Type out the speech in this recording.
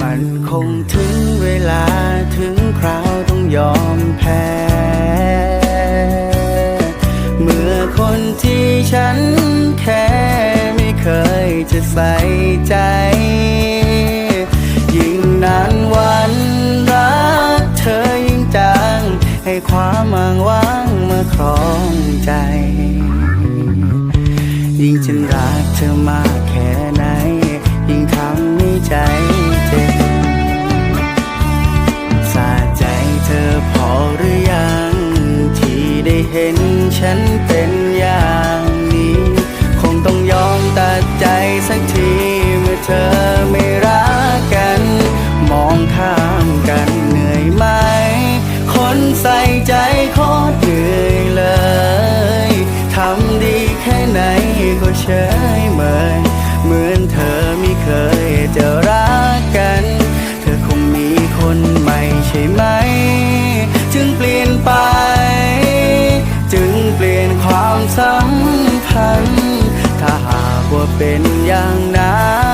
มันคงถึงเวลาถึงคราวต้องยอมแพ้ เมื่อคนที่ฉันแค่ไม่เคยจะใส่ใจ ยิ่งนานวันรักเธอยิ่งจางให้ความอ้างว้างมาครองใจ ยิ่งฉันรักเธอมากแค่ เห็นฉันเป็นอย่างนี้ คงต้องยอมตัดใจสักทีเมื่อเธอไม่รักกัน มองข้ามกันเหนื่อยไหม คนใส่ใจโคตรเหนื่อยเลยทำดีแค่ไหนก็เฉยเมยเหมือนเธอไม่เคยจะรักกัน เธอคงมีคนใหม่ใช่ไหม พัน ถ้าหากว่าเป็นอย่างนั้น